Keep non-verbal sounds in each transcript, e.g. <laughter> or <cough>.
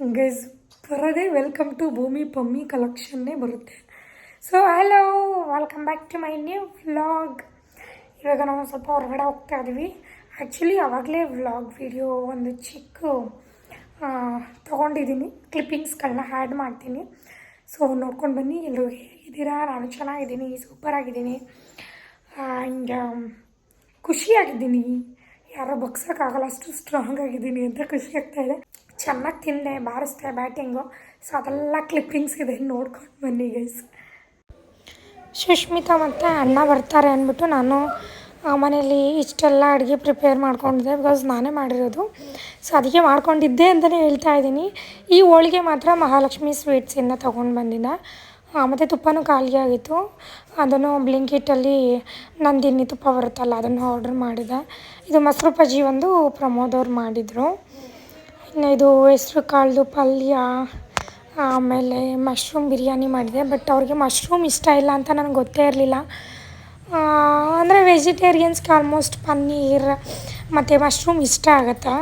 Guys ಬರೋದೇ welcome to ಭೂಮಿ ಪಮ್ಮಿ ಕಲೆಕ್ಷನ್ನೇ ಬರುತ್ತೆ. So hello welcome back to my new vlog ಇವಾಗ ನಾವು ಸ್ವಲ್ಪ ಹೊರಗಡೆ ಹೋಗ್ತಾ ಇದ್ವಿ ಆ್ಯಕ್ಚುಲಿ ಆವಾಗಲೇ ವ್ಲಾಗ್ ವಿಡಿಯೋ ಒಂದು ಚಿಕ್ಕ ತೊಗೊಂಡಿದ್ದೀನಿ. ಕ್ಲಿಪ್ಪಿಂಗ್ಸ್ಗಳನ್ನ ಆ್ಯಡ್ ಮಾಡ್ತೀನಿ. ಸೊ ನೋಡ್ಕೊಂಡು ಬನ್ನಿ. ಎಲ್ಲರೂ ಹೇಗಿದ್ದೀರಾ? ನಾನು ಚೆನ್ನಾಗಿದ್ದೀನಿ ಸೂಪರಾಗಿದ್ದೀನಿ ಆ್ಯಂಡ್ ಖುಷಿಯಾಗಿದ್ದೀನಿ. ಯಾರೋ ಬಗ್ಸೋಕ್ಕಾಗಲ್ಲ, ಅಷ್ಟು ಸ್ಟ್ರಾಂಗ್ ಆಗಿದ್ದೀನಿ ಅಂತ ಖುಷಿ ಆಗ್ತಾಯಿದೆ ಚೆನ್ನಾಗಿ ತಿಂದೆ, ಬಾರಿಸ್ದೆ, ಬ್ಯಾಟಿಂಗು. ಸೊ ಅದೆಲ್ಲ ಕ್ಲಿಪ್ಪಿಂಗ್ಸ್ ಇದೆ, ನೋಡ್ಕೊಂಡು ಬನ್ನಿ ಗೈಸ್ ಸುಷ್ಮಿತಾ ಮತ್ತು ಅಣ್ಣ ಬರ್ತಾರೆ ಅಂದ್ಬಿಟ್ಟು ನಾನು ಮನೇಲಿ ಇಷ್ಟೆಲ್ಲ ಅಡುಗೆ ಪ್ರಿಪೇರ್ ಮಾಡ್ಕೊಂಡಿದ್ದೆ ಬಿಕಾಸ್ ನಾನೇ ಮಾಡಿರೋದು. ಸೊ ಅದಕ್ಕೆ ಮಾಡ್ಕೊಂಡಿದ್ದೆ ಅಂತಲೇ ಹೇಳ್ತಾ ಇದ್ದೀನಿ. ಈ ಹೋಳಿಗೆ ಮಾತ್ರ ಮಹಾಲಕ್ಷ್ಮಿ ಸ್ವೀಟ್ಸಿಂದ ತೊಗೊಂಡು ಬಂದಿದ್ದೆ ಮತ್ತು ತುಪ್ಪನೂ ಖಾಲಿಯಾಗಿತ್ತು ಅದನ್ನು ಬ್ಲಿಂಕಿಟ್ಟಲ್ಲಿ ನಂದಿನಿ ತುಪ್ಪ ಬರುತ್ತಲ್ಲ, ಅದನ್ನು ಆರ್ಡ್ರ್ ಮಾಡಿದೆ. ಇದು ಮೊಸರು ಬಜ್ಜಿ ಒಂದು ಪ್ರಮೋದ್ ಅವ್ರು ಮಾಡಿದರು. ಇನ್ನು ಇದು ಹೆಸ್ರು ಕಾಳ್ದು ಪಲ್ಯ, ಆಮೇಲೆ ಮಶ್ರೂಮ್ ಬಿರಿಯಾನಿ ಮಾಡಿದೆ. ಬಟ್ ಅವ್ರಿಗೆ ಮಶ್ರೂಮ್ ಇಷ್ಟ ಇಲ್ಲ ಅಂತ ನನಗೆ ಗೊತ್ತೇ ಇರಲಿಲ್ಲ. ಅಂದರೆ ವೆಜಿಟೇರಿಯನ್ಸ್ಗೆ ಆಲ್ಮೋಸ್ಟ್ ಪನ್ನೀರ್ ಮತ್ತು ಮಶ್ರೂಮ್ ಇಷ್ಟ ಆಗುತ್ತೆ?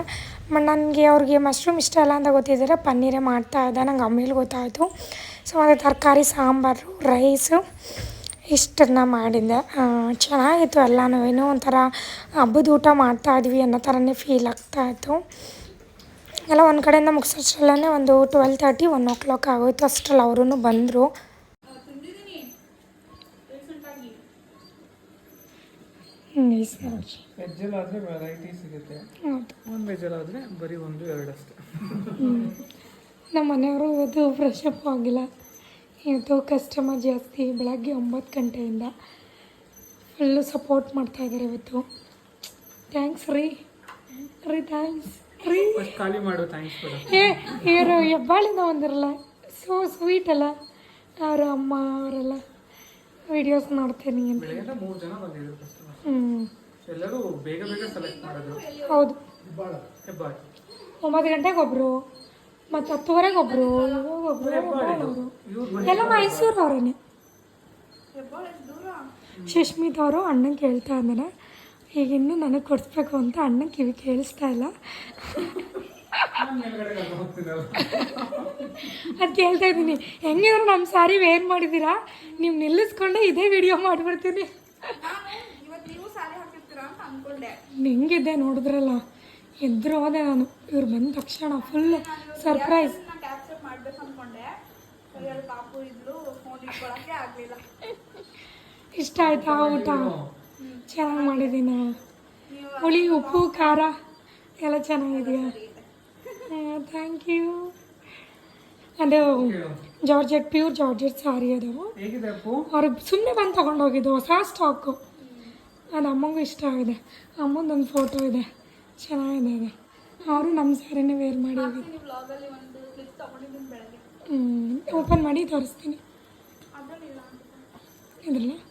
ಬಟ್ ನನಗೆ ಅವ್ರಿಗೆ ಮಶ್ರೂಮ್ ಇಷ್ಟ ಇಲ್ಲ ಅಂತ ಗೊತ್ತಿದ್ದರೆ ಪನ್ನೀರೇ ಮಾಡ್ತಾ ಇದ್ದೆ. ನಂಗೆ ಆಮೇಲೆ ಗೊತ್ತಾಯಿತು. ಸೊ ಮತ್ತು ತರಕಾರಿ, ಸಾಂಬಾರು ರೈಸು ಇಷ್ಟನ್ನ ಮಾಡಿದ್ದೆ. ಚೆನ್ನಾಗಿತ್ತು ಎಲ್ಲನೂ. ಏನೋ ಒಂಥರ ಹಬ್ಬದ ಊಟ ಮಾಡ್ತಾ ಇದ್ವಿ ಅನ್ನೋ ಥರನೇ ಫೀಲ್ ಆಗ್ತಾಯಿತ್ತು ಎಲ್ಲ ಒಂದು ಕಡೆಯಿಂದ ಮುಗಿಸೋಷ್ಟ್ರಲ್ಲೇ ಒಂದು twelve thirty one o'clock ಆಗೋಯ್ತು. ಅಷ್ಟರಲ್ಲಿ ಅವರೂ ಬಂದರು. ನಮ್ಮ ಮನೆಯವರು ಇವತ್ತು ಫ್ರೆಶ್ ಅಪ್ ಆಗಿಲ್ಲ. ಇವತ್ತು ಕಸ್ಟಮರ್ ಜಾಸ್ತಿ ಬೆಳಗ್ಗೆ ಒಂಬತ್ತು ಗಂಟೆಯಿಂದ ಫುಲ್ಲು ಸಪೋರ್ಟ್ ಮಾಡ್ತಾ ಇದ್ದಾರೆ ಇವತ್ತು. ಥ್ಯಾಂಕ್ಸ್ ರೀ. ರೀ ಥ್ಯಾಂಕ್ಸ್ ಫಸ್ಟ್ ಖಾಲಿ ಮಾಡು ಥ್ಯಾಂಕ್ಸ್ ಕೂಡ. ಏ ಇವರು ಹೆಬ್ಬಾಳಿಂದ ಒಂದಿರಲ್ಲ ಸೊ ಸ್ವೀಟ್ ಅಲ್ಲ ಅವ್ರ ಅಮ್ಮ ಅವರೆಲ್ಲ ವಿಡಿಯೋಸ್ ನೋಡ್ತೇನೆ ಅಂತ. ಬೆಳಗ್ಗೆ ಮೂರು ಜನ ಬಂದಿದ್ರು ಕಸ್ಟಮರ್ ಹ್ಞೂ ಎಲ್ಲರೂ ಬೇಗ ಬೇಗ ಸೆಲೆಕ್ಟ್ ಮಾಡೋದು ಹೌದು. ಹೆಬ್ಬಾಳ್. ಒಂಬತ್ತು ಗಂಟೆಗೆ ಒಬ್ಬರು ಮತ್ತು ಹತ್ತುವರೆಗೆ ಒಬ್ಬರು ಎಲ್ಲ ಮೈಸೂರು ಅವರೇನೆ ಶಶ್ಮಿತ್ ಅವರು ಅಣ್ಣನ ಕೇಳ್ತಾ ಇದ್ದಾರೆ ಈಗ ಇನ್ನೂ ನನಗೆ ಕೊಡಿಸ್ಬೇಕು ಅಂತ ಅಣ್ಣ ಕಿವಿ ಕೇಳಿಸ್ತಾ ಇಲ್ಲ. ಅದು ಕೇಳ್ತಾ ಇದ್ದೀನಿ. ಹೆಂಗಿದ್ರು ನಮ್ಮ ಸಾರಿ ವೇರ್ ಮಾಡಿದ್ದೀರಾ? ನೀವು ನಿಲ್ಲಿಸ್ಕೊಂಡೆ ಇದೇ ವಿಡಿಯೋ ಮಾಡಿಬಿಡ್ತೀನಿ. ಹೆಂಗಿದ್ದೆ ನೋಡಿದ್ರಲ್ಲ. ಎದ್ರು ಹೋದೆ ನಾನು. ಇವ್ರು ಬಂದ ತಕ್ಷಣ ಫುಲ್ ಸರ್ಪ್ರೈಸ್ ಇಷ್ಟ ಆಯ್ತಾ ಊಟ? ಚೆನ್ನಾಗಿ ಮಾಡಿದ್ದೀನ ಹುಳಿ ಉಪ್ಪು ಖಾರ ಎಲ್ಲ ಚೆನ್ನಾಗಿದೆಯಾ? ಥ್ಯಾಂಕ್ ಯು ಅದು ಜಾರ್ಜೆಟ್ ಪ್ಯೂರ್ ಜಾರ್ಜೆಟ್ ಸಾರಿ ಅದು. ಹೇಗಿದೆ ಅಪ್ಪು ಅವ್ರಿಗೆ ಸುಮ್ಮನೆ ಬಂದು ತೊಗೊಂಡೋಗಿದ್ದು ಹೊಸ ಸ್ಟಾಕು ಅದು ಅಮ್ಮಂಗೂ ಇಷ್ಟ ಆಗಿದೆ. ಅಮ್ಮಂದೊಂದು ಫೋಟೋ ಇದೆ. ಚೆನ್ನಾಗಿದೆ ಅದು. ಅವರು ನಮ್ಮ ಸ್ಯಾರಿನೇ ವೇರ್ ಮಾಡಿ ಒಂದು ಹ್ಞೂ ಓಪನ್ ಮಾಡಿ ತೋರಿಸ್ತೀನಿ. ಅದ್ರಲ್ಲಿ ಇಲ್ಲ ಇದ್ರಲ್ಲ? ಇದು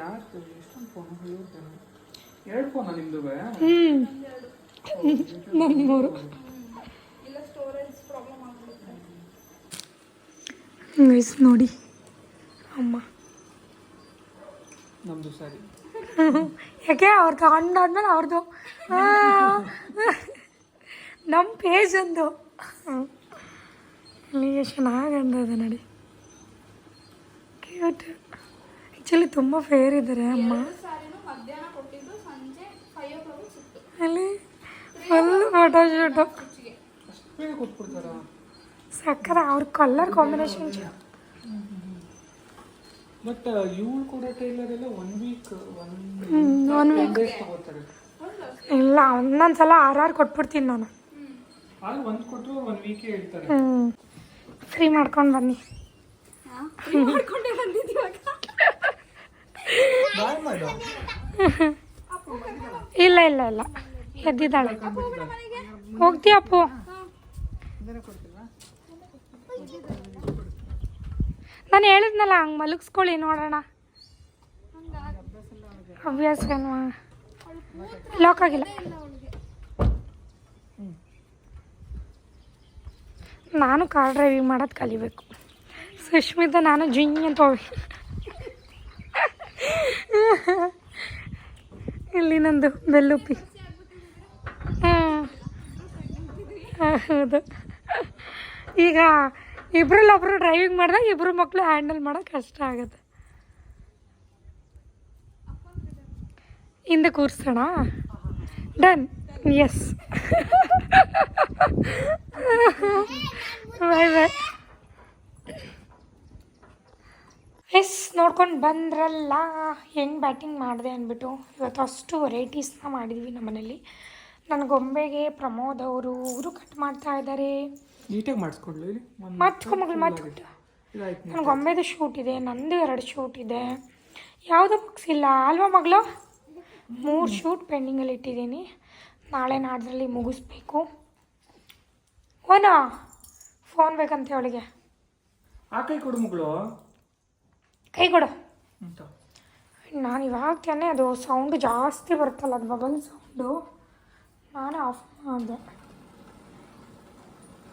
ಯಾರ್ದು? ಎಷ್ಟೊಂದು ಫೋನ್ ಎರಡು ಫೋನಾ ನಿಮ್ದು ಹ್ಞೂ ನನ್ನ ಮೂರು ಇಲ್ಲ ಸ್ಟೋರೇಜ್ ಪ್ರಾಬ್ಲಮ್ ಆಗ್ಬಿಡುತ್ತೆ. ಗೈಸ್ ನೋಡಿ. ಅಮ್ಮ. ನಮ್ದು ಸರಿ. ಯಾಕೆ? ಅವ್ರು ತಗೊಂಡಾದ್ಮೇಲೆ ಅವ್ರದ್ದು ನಮ್ಮ ಪೇಜ್ ಒಂದು. ಎಷ್ಟು ಚೆನ್ನಾಗಿ ನೋಡಿ. ಕ್ಯೂಟ್ ಆ್ಯಕ್ಚುಲಿ ತುಂಬ ಫೇರ್ ಇದ್ದಾರೆ ಅಮ್ಮ. ಅಲ್ಲಿ ಫುಲ್ ಫೋಟೋ ಶೂಟು ಅಷ್ಟು ಬೇಗ ಸಕ್ಕರೆ ಅವ್ರ ಕಲರ್ ಕಾಂಬಿನೇಷನ್ ಬಟ್ ಇವಳು ಕೊಡೋ ಟೈಲರ್ ಎಲ್ಲ ಒನ್ ವೀಕ್ ಒನ್ ವೀಕ್ ತಗೋತಾರೆ. ಇಲ್ಲ ಒಂದೊಂದು ಸಲ ಆರ್ ಆರ್ ಕೊಟ್ಬಿಡ್ತೀನಿ ನಾನು. ಒಂದು ಕೊಟ್ಟರು ಒನ್ ವೀಕೇ ಹೇಳ್ತಾರೆ. ಹ್ಞೂ ಫ್ರೀ ಮಾಡ್ಕೊಂಡು ಬನ್ನಿ. ಮಾಡ್ಕೊಂಡೇ ಬಂದಿದ್ದೀವಾಗ ಇಲ್ಲ ಇಲ್ಲ ಇಲ್ಲ. ಎದ್ದಿದ್ದಾಳೆ. ಹೋಗ್ತೀಯಪ್ಪು ನಾನು ಹೇಳಿದ್ನಲ್ಲ, ಹಂಗೆ ಮಲಗಿಸ್ಕೊಳ್ಳಿ, ನೋಡೋಣ. ಅಭ್ಯಾಸ ಲಾಕ್ ಆಗಿಲ್ಲ. ನಾನು ಕಾರ್ ಡ್ರೈವಿಂಗ್ ಮಾಡೋದು ಕಲಿಬೇಕು. ಸುಷ್ಮಿತ ನಾನು ಜಿಂಗ್ ಅಂತ ಹೋಗಿ <laughs> ಇಲ್ಲಿ ನಂದು ಬೆಲ್ಲುಪ್ಪಿ. ಹಾಂ. ಹೌದು. ಈಗ ಇಬ್ರಲ್ಲೊಬ್ರು ಡ್ರೈವಿಂಗ್ ಮಾಡಿದಾಗ ಇಬ್ಬರು ಮಕ್ಕಳು ಹ್ಯಾಂಡಲ್ ಮಾಡೋಕೆ ಕಷ್ಟ ಆಗುತ್ತೆ. ಹಿಂದೆ ಕೂರಿಸೋಣ? Done yes bye bye yes ನೋಡ್ಕೊಂಡು ಬಂದ್ರಲ್ಲ ಹೆಂಗೆ ಬ್ಯಾಟಿಂಗ್ ಮಾಡಿದೆ ಅಂದ್ಬಿಟ್ಟು ಇವತ್ತು ಅಷ್ಟು ವೆರೈಟೀಸ್ನ ಮಾಡಿದ್ವಿ ನಮ್ಮನೇಲಿ ನನ್ನ ಗೊಂಬೆಗೆ ಪ್ರಮೋದ್ ಅವರು ಕಟ್ ಮಾಡ್ತಾ ಇದ್ದಾರೆ ನೀಟಾಗಿ ಇದಾಯ್ತು ನನ್ನ ಗೊಂಬೆದು ಶೂಟ್ ಇದೆ ನಂದು ಎರಡು ಶೂಟ್ ಇದೆ. ಯಾವುದೂ ಇಲ್ಲ ಅಲ್ವಾ ಮಗಳು? ಮೂರು ಶೂಟ್ ಪೆಂಡಿಂಗಲ್ಲಿ ಇಟ್ಟಿದ್ದೀನಿ. ನಾಳೆ ನಾಡ್ದ್ರಲ್ಲಿ ಮುಗಿಸ್ಬೇಕು. ಓನಾ ಫೋನ್ ಬೇಕಂತೆ ಅವಳಿಗೆ. ಆ ಕೈ ಕೊಡು ಮಗಳು. ಕೈ ಕೊಡು ನಾನು ಇವಾಗ ತಾನೇ ಅದು ಸೌಂಡ್ ಜಾಸ್ತಿ ಬರುತ್ತಲ್ಲ ಅದು ಬಬಲ್ ಸೌಂಡು ನಾನು ಆಫ್ ಮಾಡಿದೆ.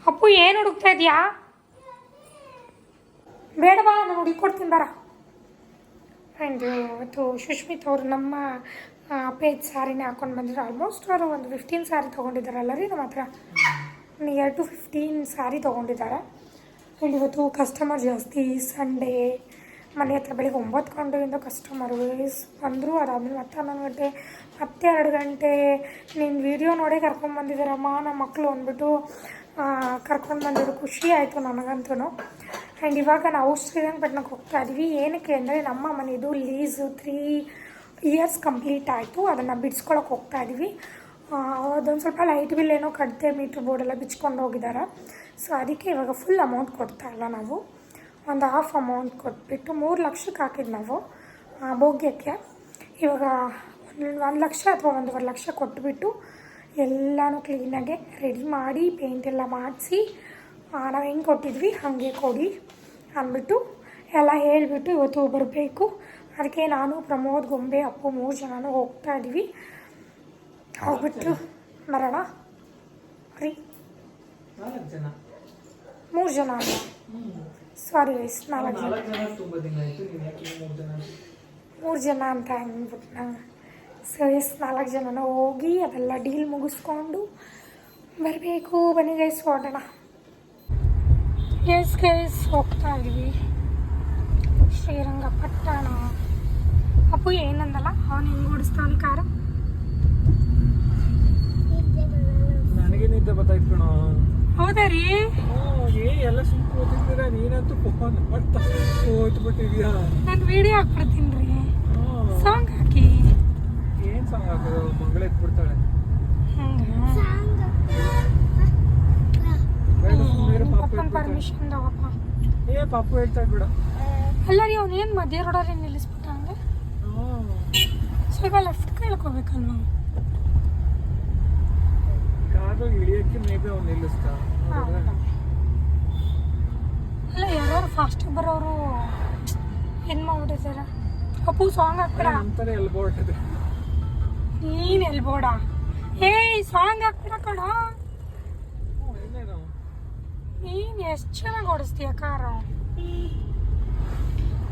ಅಪ್ಪು ಏನು ಹುಡುಕ್ತಾ ಇದೆಯಾ? ಬೇಡ ಬಾ ನಾನು ಹುಡುಕೊಡ್ತೀನಿ ಬರ. ಆ್ಯಂಡ್ ಇವತ್ತು ಸುಷ್ಮಿತ್ ಅವರು ನಮ್ಮ ಪೇಜ್ ಸ್ಯಾರಿನೇ ಹಾಕೊಂಡು ಬಂದಿದ್ರು. ಆಲ್ಮೋಸ್ಟ್ ಅವರು ಒಂದು ಫಿಫ್ಟೀನ್ ಸ್ಯಾರಿ ತೊಗೊಂಡಿದ್ದಾರಲ್ಲ ರೀ ನಮ್ಮ ಹತ್ರ. ನಿಯರ್ ಟು ಫಿಫ್ಟೀನ್ ಸ್ಯಾರಿ ತೊಗೊಂಡಿದ್ದಾರೆ. ಆ್ಯಂಡ್ ಇವತ್ತು ಕಸ್ಟಮರ್ ಜಾಸ್ತಿ ಸಂಡೇ ಮನೆ ಹತ್ರ ಬೆಳಿಗ್ಗೆ ಒಂಬತ್ತು ಗಂಟೆಯಿಂದ ಕಸ್ಟಮರು ಬಂದರು. ಅದಾದಮೇಲೆ ಮತ್ತೆ ಹನ್ನೊಂದು ಗಂಟೆ, ಮತ್ತೆ ಎರಡು ಗಂಟೆ. ನಿನ್ನ ವೀಡಿಯೋ ನೋಡೇ ಕರ್ಕೊಂಡ್ಬಂದಿದ್ದಾರಮ್ಮ ನಮ್ಮ ಮಕ್ಕಳು ಅಂದ್ಬಿಟ್ಟು ಕರ್ಕೊಂಡು ಬಂದಿದ್ದು ಖುಷಿ ಆಯಿತು ನನಗಂತೂ ಆ್ಯಂಡ್ ಇವಾಗ ನಾವು ಶ್ರೀರಂಗಪಟ್ಟಣಕ್ಕೆ ಹೋಗ್ತಾ ಇದ್ವಿ. ಏನಕ್ಕೆ ಅಂದರೆ ನಮ್ಮ ಮನೆಯದು ಲೀಸು ತ್ರೀ ಇಯರ್ಸ್ ಕಂಪ್ಲೀಟ್ ಆಯಿತು. ಅದನ್ನು ಬಿಡಿಸ್ಕೊಳಕ್ಕೆ ಹೋಗ್ತಾ ಇದ್ವಿ. ಅದೊಂದು ಸ್ವಲ್ಪ ಲೈಟ್ ಬಿಲ್ ಏನೋ ಕಡಿತೆ ಮೀಟ್ರ್ ಬೋರ್ಡೆಲ್ಲ ಬಿಚ್ಕೊಂಡು ಹೋಗಿದ್ದಾರೆ ಸೊ ಅದಕ್ಕೆ ಇವಾಗ ಫುಲ್ ಅಮೌಂಟ್ ಕೊಡ್ತಾ ಇಲ್ಲ ನಾವು. ಒಂದು ಹಾಫ್ ಅಮೌಂಟ್ ಕೊಟ್ಬಿಟ್ಟು ಮೂರು ಲಕ್ಷಕ್ಕೆ ಹಾಕಿದ್ದು ನಾವು ಆ, ಭೋಗ್ಯಕ್ಕೆ. ಇವಾಗ ಒಂದು ಒಂದು ಲಕ್ಷ ಅಥವಾ ಒಂದೂವರೆ ಲಕ್ಷ ಕೊಟ್ಬಿಟ್ಟು ಎಲ್ಲನೂ ಕ್ಲೀನಾಗೆ ರೆಡಿ ಮಾಡಿ ಪೇಂಟ್ ಎಲ್ಲ ಮಾಡಿಸಿ ನಾವು ಹೆಂಗೆ ಕೊಟ್ಟಿದ್ವಿ? ಹಾಗೆ ಕೊಡಿ ಅಂದ್ಬಿಟ್ಟು ಎಲ್ಲ ಹೇಳಿಬಿಟ್ಟು ಇವತ್ತು ಬರಬೇಕು. ಅದಕ್ಕೆ ನಾನು ಪ್ರಮೋದ್ ಗೊಂಬೆ ಅಪ್ಪು ಮೂರು ಜನನೂ ಹೋಗ್ತಾ ಇದ್ವಿ. ಹೋಗ್ಬಿಟ್ಟು ಬರೋಣ. ರೀ. ಮೂರು ಜನ ಅಲ್ಲ ಸಾರಿ ಗೈಸ್ ನಾಲ್ಕು ಜನ ನಾಲ್ಕು ಜನ ತುಂಬ ದಿನ ಆಯಿತು ನೀನು ಯಾಕೆ ಮೂರು ಜನ ಅಂದೆ? ಮೂರು ಜನ ಅಂತ ಅಂದ್ಬಿಟ್ಟು ಸೊ ಎಸ್ ನಾಲ್ಕು ಜನನ ಹೋಗಿ ಅದೆಲ್ಲ ಡೀಲ್ ಮುಗಿಸ್ಕೊಂಡು ಬರಬೇಕು. ಬನ್ನಿ ಗೈಸ್ ಹೊರಡೋಣ ಎಸ್ ಗೈಸ್ ಹೋಗ್ತಾ ಇದ್ವಿ. ಶ್ರೀರಂಗಪಟ್ಟಣ. ಅಪ್ಪು ಏನಂದಲ್ಲ? ಅವನು ಹೆಂಗೆ ಓಡಿಸ್ತಾವನು ಕಾರ ನನಗೆ ನಿದ್ದೆ ಬತ್ತಾಯ್ತು ಕಣೋ. ಹೌದಾ ರೀ? ಏ ಎಲ್ಲ ಸುಮ್ಮನೆ ಕೂತಿದ್ದೀರಾ? ನೀನಂತೂ ಫೋನ್ ಮಾಡ್ತಾ ಕೂತ್ಬಿಟ್ಟಿದ್ಯಾ ನಾನು ವಿಡಿಯೋ ಹಾಕ್ಬಿಡ್ತೀನಿ ರೀ. ಸಾಂಗ್ ಹಾಕಿ. ಏನು ಸಾಂಗ್ ಹಾಕೋದು? ಮಗಳು ಇಟ್ಬಿಡ್ತಾಳೆ. ಪರ್ಮಿಷನ್ ತಗೋಪ್ಪ. ಏ ಪಾಪು ಹೇಳ್ತಾ ಬಿಡ. ಅಲ್ಲ ರೀ ಅವ್ನು ಏನು ಮಧ್ಯ ರೋಡಲ್ಲಿ ನಿಲ್ಲಿಸ್ಬಿಟ್ಟ ಹಂಗೆ ಸ್ವಲ್ಪ ಲೆಫ್ಟ್ ಕೇಳ್ಕೊಬೇಕಲ್ವ ಕಾರು ಇಳಿಯೋಕ್ಕೆ ಮೇಬಿ ಅವ್ನು ನಿಲ್ಲಿಸ್ತಾ ಇಲ್ಲ ಯಾರು ಫಾಸ್ಟ್ ಬರೋರು ಏನು ಮಾಡ್ಬಿಟ್ಟಿದ್ದಾರೆ ಅಪ್ಪು ಸಾಂಗ್ ಹಾಕ್ಬೇಡ. ಅಂತಾರೆ ಎಲ್ಲಿ ಇದೆ. ನೀನು ಎಲ್ಬೋಡ ಏಯ್ ಸಾಂಗ್ ಹಾಕ್ಬೇಡ ಕಣ. ನೀನು ಎಷ್ಟು ಚೆನ್ನಾಗಿ ಓಡಿಸ್ತೀಯ ಕಾರು?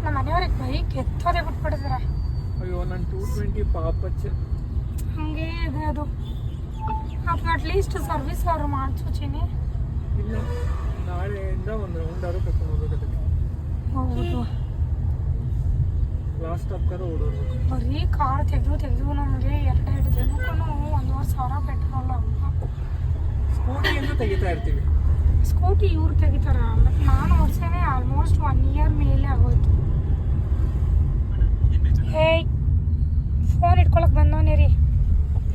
ನಮ್ಮ ಮನೆಯವ್ರಿಗೆ ಬೈಕ್ ಎತ್ತೋದೇ ಬಿಟ್ಬಿಟ್ಟಿದ್ದಾರೆ ಅಯ್ಯೋ ನನ್ನ ಟೂ ಟ್ವೆಂಟಿ ಪಾಪಚ್ಚೆ. ಹಂಗೇ ಇದೆ ಅದು. ಅದು ಅಟ್ಲೀಸ್ಟ್ ಸರ್ವಿಸ್ ಅವರು ಮಾಡಿಸೋಚಿನಿ ಇಲ್ಲ ನಾಳೆಯಿಂದ ಒಂದು ರೌಂಡಾರು ಕರ್ಕೊಂಡು ಹೋಗ್ಬೇಕು ಅದಕ್ಕೆ. ಹೌದು. ಲಾಸ್ಟ್ ಸ್ಟಾಪ್ಗಾರು ಓಡೋದು. ಬರೀ ಕಾರ್ ತೆಗೆದು ತೆಗೆದು ನಮಗೆ ಎರಡೆರಡು ದಿನಕ್ಕೂ ಒಂದೂವರೆ ಸಾವಿರ ಪೆಟ್ರೋಲ್ ಸ್ಕೂಟಿ ಸ್ಕೂಟಿಯಿಂದ ತೆಗಿತಾ ಇರ್ತೀವಿ. ಸ್ಕೂಟಿ ಇವ್ರು ತೆಗಿತಾರ ಬಟ್ ನಾನು ಓಡಿಸೇನೆ ಆಲ್ಮೋಸ್ಟ್ ಒನ್ ಇಯರ್ ಮೇಲೆ ಆಗೋಯ್ತು. ಹೇ ಫೋನ್ ಇಟ್ಕೊಳಕ್ ಬಂದವನೇ ರೀ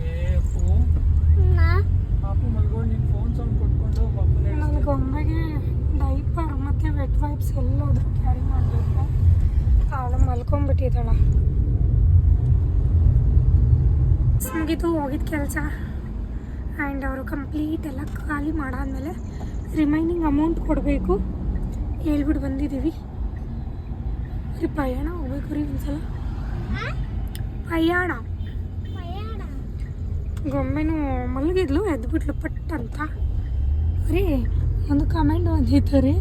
ಏ ಅಪ್ಪು ಪಾಪು ಮಲ್ಕೊಂಡು ನಿನ್ನ ಫೋನ್ ಸೌಂಡ್ ಕೊಟ್ಕೊಂಡು ಪಾಪುನೇ ನನ್ನ ಗೊಂಬೆಗೆ ಡೈಪರ್ ಮತ್ತು ವೆಟ್ ವೈಪ್ಸ್ ಎಲ್ಲಾದರೂ ಕ್ಯಾರಿ ಮಾಡಬೇಕು. ಅವಳು ಮಲ್ಕೊಂಡ್ಬಿಟ್ಟಿದ್ದಾಳ. ಮುಗಿತು ಹೋಗಿದ್ದ ಕೆಲಸ. ಆ್ಯಂಡ್ ಅವರು ಕಂಪ್ಲೀಟ್ ಎಲ್ಲ ಖಾಲಿ ಮಾಡಾದ್ಮೇಲೆ ರಿಮೈನಿಂಗ್ ಅಮೌಂಟ್ ಕೊಡಬೇಕು. ಹೇಳ್ಬಿಟ್ಟು ಬಂದಿದ್ದೀವಿ. ರೀ ಪಯಣ ಹೋಗ್ಬೇಕು ರೀ ಒಂದ್ಸಲ. ಪಯಣ. ಗೊಂಬೆನೂ ಮಲಗಿದ್ಲು, ಎದ್ಬಿಟ್ಲು ಪಟ್ ಅಂತ. ರೀ ಒಂದು ಕಮೆಂಟ್ ಬಂದಿತ್ತು ರೀ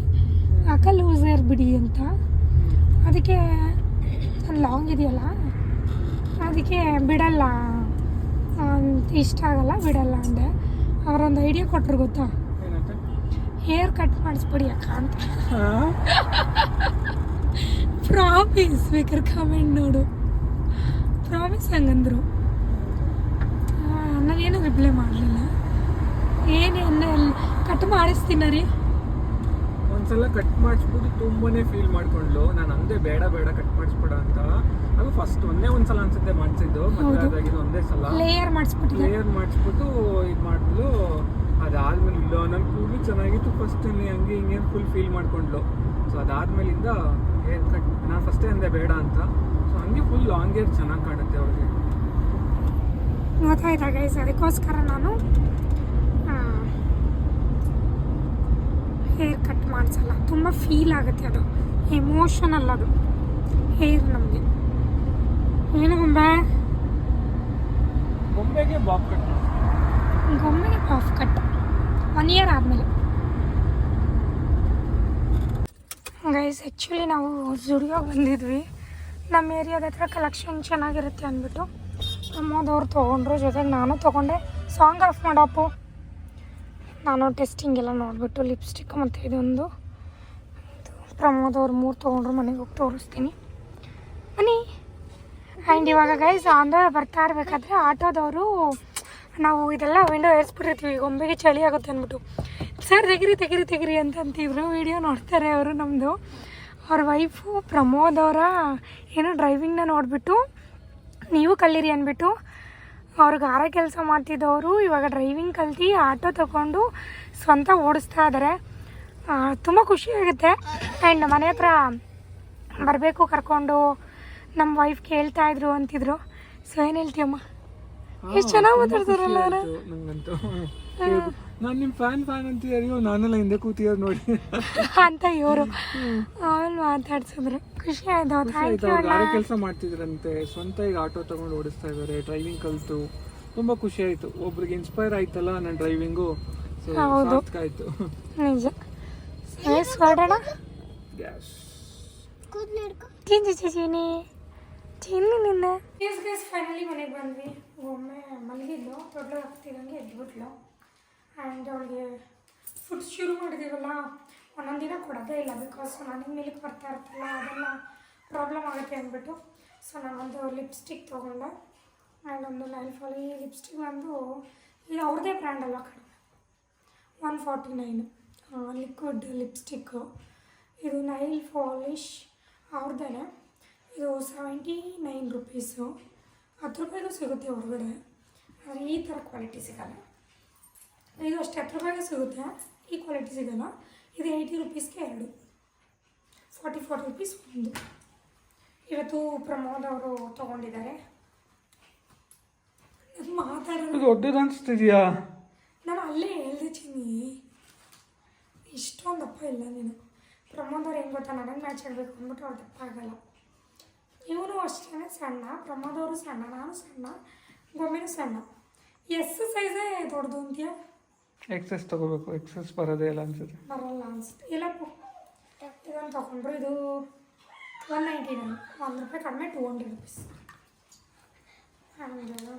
ಅಕ್ಕ ಲೂಸರ್ ಬಿಡಿ ಅಂತ. ಅದಕ್ಕೆ ಲಾಂಗ್ ಇದೆಯಲ್ಲ? ಅದಕ್ಕೆ ಬಿಡಲ್ಲ. ಅಂತ ಇಷ್ಟ ಆಗಲ್ಲ ಬಿಡಲ್ಲ ಅಂದೆ. ಅವರೊಂದು ಐಡಿಯಾ ಕೊಟ್ಟರು ಗೊತ್ತಾ? ಹೇರ್ ಕಟ್ ಮಾಡಿಸ್ಬಿಡಿ ಅಕ್ಕ ಅಂತ. ಪ್ರಾಮಿಸ್ ಬೇಕಾದ್ರೆ ಕಮೆಂಟ್ ನೋಡು. ಪ್ರಾಮಿಸ್ ಹಂಗಂದ್ರು. ನಾನೇನು ರಿಪ್ಲೈ ಮಾಡಲಿಲ್ಲ. ಏನೇನು ಕಟ್ ಮಾಡಿಸ್ತೀನ ರೀ. ಒಂದ್ಸಲ ಕಟ್ ಮಾಡಿಸ್ಬಿಟ್ಟು ತುಂಬಾನೇ ಫೀಲ್ ಮಾಡ್ಕೊಂಡ್ಲು. ನಾನು ಅಂದೇ ಬೇಡ ಬೇಡ ಕಟ್ ಮಾಡಿಸ್ಬೇಡ ಅಂತ. ಅದು ಫಸ್ಟ್ ಒಂದೇ ಒಂದ್ಸಲ ಅನ್ಸುತ್ತೆ ಮಾಡಿಸಿದ್ದು ಹೌದು. ಒಂದೇ ಸಲ. ಲೇಯರ್ ಮಾಡಿಸ್ಬಿಟ್ಟು ಲೇಯರ್ ಮಾಡಿಸ್ಬಿಟ್ಟು ಇದು ಮಾಡಿದ್ಲು. ಅದಾದ್ಮೇಲೆ ಇಲ್ಲ ನನ್ನ ಕೂದಲು ಚೆನ್ನಾಗಿತ್ತು ಫಸ್ಟ್ ಹಂಗೆ ಹಿಂಗೆ ಫುಲ್ ಫೀಲ್ ಮಾಡ್ಕೊಂಡ್ಲು. ಸೊ ಅದಾದ್ಮೇಲಿಂದ ಹೇರ್ ಕಟ್ ನಾನು ಫಸ್ಟೇ ಅಂದೆ ಬೇಡ ಅಂತ. ಸೊ ಹಂಗೆ ಫುಲ್ ಲಾಂಗ್ ಹೇರ್ ಚೆನ್ನಾಗಿ ಕಾಣುತ್ತೆ ಅವ್ರಿಗೆ ಗೊತ್ತಾಯ್ತಾ ಗೈಸ್ ಅದಕ್ಕೋಸ್ಕರ ನಾನು ಹೇರ್ ಕಟ್ ಮಾಡಿಸಲ್ಲ. ತುಂಬ ಫೀಲ್ ಆಗುತ್ತೆ ಅದು. ಎಮೋಷನಲ್ ಅದು. ಹೇರ್ ನಮಗೆ. ಏನು ಗೊಂಬೆ? ಗೊಂಬೆಗೆ ಬಾಬ್ ಕಟ್ ಗೊಂಬೆಗೆ ಬಾಫ್ ಕಟ್ ಒನ್ ಇಯರ್ ಆದಮೇಲೆ. ಗೈಸ್ ಆ್ಯಕ್ಚುಲಿ ನಾವು ಜುಡಿಯೋಗೆ ಬಂದಿದ್ವಿ. ನಮ್ಮ ಏರಿಯಾದ ಹತ್ರ ಕಲೆಕ್ಷನ್ ಚೆನ್ನಾಗಿರುತ್ತೆ ಅಂದ್ಬಿಟ್ಟು. ನಮ್ಮದವ್ರು ತೊಗೊಂಡ್ರು. ಜೊತೆಗೆ ನಾನು ತೊಗೊಂಡೆ. ಸಾಂಗ್ ಆಫ್ ಮಾಡಪ್ಪು. ನಾನು ಟೆಸ್ಟಿಂಗ್ ಎಲ್ಲ ನೋಡಿಬಿಟ್ಟು ಲಿಪ್ಸ್ಟಿಕ್ ಮತ್ತು ಇದೊಂದು ಪ್ರಮೋದವ್ರು ಮೂರು ತೊಗೊಂಡ್ರು, ಮನೆಗೆ ಹೋಗಿ ತೋರಿಸ್ತೀನಿ. ಬನ್ನಿ. ಆ್ಯಂಡ್ ಇವಾಗ ಗೈಸ್ ಆಂಧ್ರ ಬರ್ತಾ ಇರಬೇಕಾದ್ರೆ ಆಟೋದವರು, ನಾವು ಇದೆಲ್ಲ ವಿಂಡೋ ಏರಿಸ್ಬಿಟ್ಟಿರ್ತೀವಿ ಗೊಂಬೆಗೆ ಚಳಿ ಆಗುತ್ತೆ ಅಂದ್ಬಿಟ್ಟು. ಸರ್ ತೆಗಿರಿ ತೆಗಿರಿ ತೆಗಿರಿ ಅಂತ ಅಂತಿದ್ರು ವಿಡಿಯೋ ನೋಡ್ತಾರೆ ಅವರು ನಮ್ಮದು ಅವ್ರ ವೈಫು ಪ್ರಮೋದ್ ಅವರ ಏನೋ ಡ್ರೈವಿಂಗ್ನ ನೋಡಿಬಿಟ್ಟು, ನೀವು ಕಲೀರಿ ಅಂದ್ಬಿಟ್ಟು ಅವ್ರಿಗೆ ಆರ ಕೆಲಸ ಮಾಡ್ತಿದ್ದವರು ಇವಾಗ ಡ್ರೈವಿಂಗ್ ಕಲ್ತು ಆಟೋ ತಗೊಂಡು ಸ್ವಂತ ಓಡಿಸ್ತಾ ಇದ್ದಾರೆ ತುಂಬ ಖುಷಿಯಾಗುತ್ತೆ ಆ್ಯಂಡ್ ಮನೆ ಹತ್ರ ಬರಬೇಕು ಕರ್ಕೊಂಡು ನಮ್ಮ ವೈಫ್ ಕೇಳ್ತಾ ಇದ್ರು ಅಂತಿದ್ರು. ಸೊ ಏನು ಹೇಳ್ತೀಯಮ್ಮ ಎಷ್ಟು ಚೆನ್ನಾಗಿ ಮಾತಾಡ್ತಾರಲ್ಲ ನಾನು ನಿಮ್ಮ ಫ್ಯಾನ್ ಫ್ಯಾನ್ ಅಂತಿದ್ದೀರಿ ನಾನೆಲ್ಲ ಹಿಂದೆ ಕೂತಿರೋದು ನೋಡಿ. <laughs> ಅಂತ ಇವರು. ಆಮೇಲೆ ಮಾತಾಡ್ಸಿದ್ರು? ಖುಷಿ ಆಯ್ತು ಥ್ಯಾಂಕ್ ಯು ಅಣ್ಣ ಗಾಡಿ ಕೆಲಸ ಮಾಡ್ತಿದ್ರಂತೆ. ಸ್ವಂತ ಈಗ ಆಟೋ ತಗೊಂಡು ಓಡಿಸ್ತಾ ಇದ್ದಾರೆ ಡ್ರೈವಿಂಗ್ ಕಲಿತು. ತುಂಬಾ ಖುಷಿ ಆಯ್ತು. ಒಬ್ರಿಗೆ ಇನ್ಸ್ಪೈರ್ ಆಯ್ತಲ್ಲ ನನ್ನ ಡ್ರೈವಿಂಗು ಸೊ ಹೌದು. ಸಾರ್ಥಕ ಆಯ್ತು. ನಿಜ. ಎಸ್ ಹೊರಡೋಣ ಗ್ಯಾಸ್ ತಿಂದು ಚೀನಿ ಚಿನ್ನಿ ನಿನ್ನ. ಎಸ್ ಗೈಸ್ ಫೈನಲಿ ಮನೆಗೆ ಬಂದ್ವಿ. ಒಮ್ಮೆ ಮಲಗಿದ್ಲು ತೊಟ್ಲು ಆಗ್ತಿದ್ದಂಗೆ ಎದ್ಬಿಟ್ಲು. ಆ್ಯಂಡ್ ಅವಳಿಗೆ ಫುಡ್ ಶುರು ಮಾಡಿದ್ದೀವಲ್ಲ ಒಂದೊಂದು ದಿನ ಕೊಡೋದೇ ಇಲ್ಲ ಬಿಕಾಸ್ ನನಗೆ ಮಿಲ್ಕ್ ಬರ್ತಾ ಇರ್ತಲ್ಲ, ಅದೆಲ್ಲ ಪ್ರಾಬ್ಲಮ್ ಆಗುತ್ತೆ ಅಂದ್ಬಿಟ್ಟು. ಸೊ ನಾನೊಂದು ಲಿಪ್ಸ್ಟಿಕ್ ತೊಗೊಂಡೆ. ಆ್ಯಂಡ್ ಒಂದು ನೈಲ್ ಫಾಲಿ ಲಿಪ್ಸ್ಟಿಕ್ ಬಂದು ಇದು ಅವ್ರದ್ದೇ ಬ್ರ್ಯಾಂಡ್ ಅಲ್ಲ ಕಡಿಮೆ one forty nine liquid lipstick ಇದು ನೈಲ್ ಫಾಲಿಶ್ ಅವ್ರದ್ದೇ ಇದು ಸೆವೆಂಟಿ ನೈನ್ ರುಪೀಸು ಹತ್ತು ರೂಪಾಯಿಗೂ ಸಿಗುತ್ತೆ ಹೊರಗಡೆ. ಆದರೆ ಈ ಥರ ಕ್ವಾಲಿಟಿ ಸಿಗಲ್ಲ. ಇದು ಅಷ್ಟೇ, ಹತ್ತು ರೂಪಾಯಿಗೆ ಸಿಗುತ್ತೆ. ಈ ಕ್ವಾಲಿಟಿ ಸಿಗಲ್ಲ. ಇದು ಏಯ್ಟಿ ರುಪೀಸ್ಗೆ ಎರಡು. ಫಾರ್ಟಿ ಫೋರ್ ರುಪೀಸ್ ಒಂದು. ಇವತ್ತು ಪ್ರಮೋದ್ ಅವರು ತೊಗೊಂಡಿದ್ದಾರೆ. ಅದು ಮಾತಾಡೋದು ದೊಡ್ಡದು ಅನ್ಸ್ತಿದ್ಯಾ? ನಾನು ಅಲ್ಲೇ ಹೇಳ್ದೆ ಚಿನ್ನಿ. ಇಷ್ಟೊಂದು ದಪ್ಪ ಇಲ್ಲ ನೀನು. ಪ್ರಮೋದ್ ಅವ್ರು ಹೆಂಗೆ ಗೊತ್ತಾ? ನನಗೆ ಮ್ಯಾಚ್ ಆಗಬೇಕು ಅಂದ್ಬಿಟ್ಟು ಅವ್ರು ದಪ್ಪ ಆಗಲ್ಲ. ಇವನು ಅಷ್ಟೇ ಸಣ್ಣ. ಪ್ರಮೋದ್ ಅವರು ಸಣ್ಣ ನಾನು ಸಣ್ಣ. ಗೊಂಬೆನೂ ಸಣ್ಣ. ಎಸ್ ಸೈಜೇ ದೊಡ್ಡದು ಅಂತೀಯ? ಎಕ್ಸಸ್ ತಗೋಬೇಕು ಎಕ್ಸಸ್ ಬರೋದೇ ಇಲ್ಲ ಅನ್ಸುತ್ತೆ. ಬರಲ್ಲ ಅನ್ಸುತ್ತೆ. ಇಲ್ಲ ಇದೊಂದು ತೊಗೊಂಡ್ರು ಇದು ಒನ್ ನೈಂಟಿ ನೈನ್ ಒಂದು ರೂಪಾಯಿ ಕಡಿಮೆ ಟು ಹಂಡ್ರೆಡ್ ರುಪೀಸ್ ಆಮೇಲೆ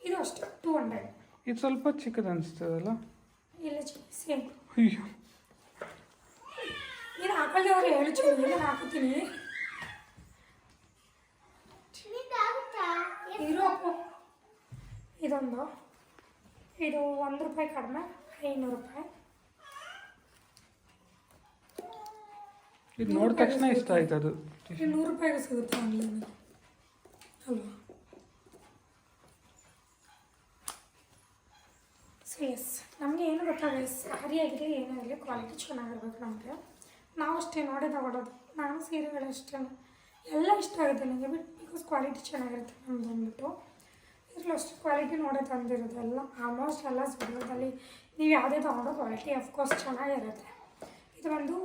ಇದು ಅಷ್ಟು ಟೂ ಹಂಡ್ರೆಡ್ ಇದು ಸ್ವಲ್ಪ ಚಿಕ್ಕದು ಅನಿಸ್ತದಲ್ಲ? ಇಲ್ಲ ಚಿಕ್ಕ ಸೇಮ್ ಅಯ್ಯೋ. ನೀನು ಹಾಕೊಳ್ಳಿ ಅವ್ರು ಹೇಳು ಚಿಕ್ಕ ನಾನು ಹಾಕೋತೀನಿ ಇರು ಅಪ್ಪು. ಇದೊಂದು. ಇದು ಒಂದು ರೂಪಾಯಿ ಕಡಿಮೆ ಐನೂರು ರೂಪಾಯಿ. ಇದು ನೋಡಿದ ತಕ್ಷಣ ಇಷ್ಟ ಆಯ್ತು ಅದು. ನೂರು ರೂಪಾಯಿಗೆ ಸಿಗುತ್ತೆ ಆನ್ಲೈನಲ್ಲಿ ಅಲ್ವಾ? ಸೊ ಎಸ್ ನಮಗೆ ಏನು ಗೊತ್ತಾಗಲ್ಲ ಸ್ಯಾರಿ ಆಗಿರಲಿ ಏನೇ ಆಗಲಿ ಕ್ವಾಲಿಟಿ ಚೆನ್ನಾಗಿರ್ಬೇಕು ನಮಗೆ. ನಾವು ಅಷ್ಟೇ ನೋಡಿ ತಗೊಳೋದು. ನಾನು ಸೀರೆಗಳು ಅಷ್ಟೇ ಎಲ್ಲ ಇಷ್ಟ ಆಗುತ್ತೆ ನನಗೆ ಬಟ್ ಬಿಕಾಸ್ ಕ್ವಾಲಿಟಿ ಚೆನ್ನಾಗಿರುತ್ತೆ ನಮ್ದು ಅಂದ್ಬಿಟ್ಟು. ಅಷ್ಟು ಕ್ವಾಲಿಟಿ ನೋಡೇ ತಂದಿರುತ್ತೆ ಎಲ್ಲ. ಆಲ್ಮೋಸ್ಟ್ ಎಲ್ಲ ಸಿಗೋದಲ್ಲಿ ನೀವು ಯಾವುದೇ ತೊಗೊಂಡು ಕ್ವಾಲಿಟಿ ಅಫ್ಕೋರ್ಸ್ ಚೆನ್ನಾಗಿರುತ್ತೆ. ಇದು ಒಂದು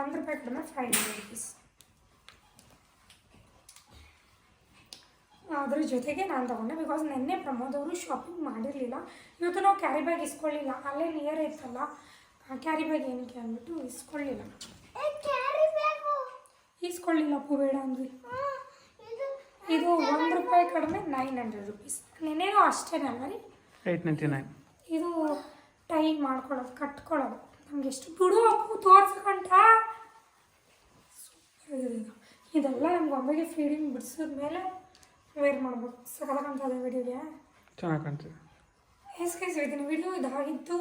ಒಂದು ರೂಪಾಯಿ ಕಡಿಮೆ ಫೈವ್ ಹಂಡ್ರೆಡ್ ರುಪೀಸ್ ಅದ್ರ ಜೊತೆಗೆ ನಾನು ತೊಗೊಂಡೆ ಬಿಕಾಸ್ ನಿನ್ನೆ ಪ್ರಮೋದ್ ಅವರು ಶಾಪಿಂಗ್ ಮಾಡಿರಲಿಲ್ಲ. ಇವತ್ತು ನಾವು ಕ್ಯಾರಿ ಬ್ಯಾಗ್ ಇಸ್ಕೊಳ್ಳಿಲ್ಲ. ಅಲ್ಲೇ ನಿಯರ್ ಇತ್ತಲ್ಲ. ಕ್ಯಾರಿ ಬ್ಯಾಗ್ ಏನಕ್ಕೆ ಅಂದ್ಬಿಟ್ಟು ಇಸ್ಕೊಳ್ಳಿಲ್ಲ. ಇಸ್ಕೊಳ್ಳಿಲ್ಲ ಅಪ್ಪು ಬೇಡ ಅಂದ್ವಿ. ಇದು ಒಂದು ರೂಪಾಯಿ ಕಡಿಮೆ ನೈನ್ ಹಂಡ್ರೆಡ್ ರುಪೀಸ್ ನೆನ್ನೆನೂ ಅಷ್ಟೇ ಅಲ್ಲ ರೀ? ಏಯ್ಟ್ ನೈಂಟಿ ನೈನ್ ಇದು ಟೈ ಮಾಡ್ಕೊಳ್ಳೋದು ಕಟ್ಕೊಳ್ಳೋದು. ನಮ್ಗೆ ಎಷ್ಟು ಬಿಡು ಅಪ್ಪು ತೋರ್ಸ್ಕೊಂಡ ಇದೆಲ್ಲ ನಮ್ಗೆ ಒಮ್ಮೆಗೆ ಫೀಡಿಂಗ್ ಬಿಡಿಸಿದ ಮೇಲೆ ವೇರ್ ಮಾಡ್ಬೇಕು ಸಕತ್ತಂತದೆ ವಿಡಿಯೋಗೆ ಚೆನ್ನಾಗಿ ಕಾಣ್ತಿದೆ. ಎಸ್ ಗೈಸ್ ಇವತ್ತಿನ ವಿಡಿಯೋ ಇದಾಗಿದ್ದು.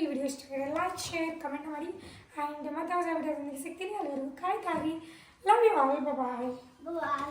ಈ ವಿಡಿಯೋ ಇಷ್ಟ ಲೈಕ್ ಶೇರ್ ಕಮೆಂಟ್ ಮಾಡಿ. ಆ್ಯಂಡ್ ಮತ್ತೆ ಹೊಸ ವಿಡಿಯೋದೊಂದಿಗೆ ಸಿಗ್ತೀನಿ. ಅಲ್ಲಿವರೆಗೂ ಕಾಯ್ತಾರಿ love you all bye bye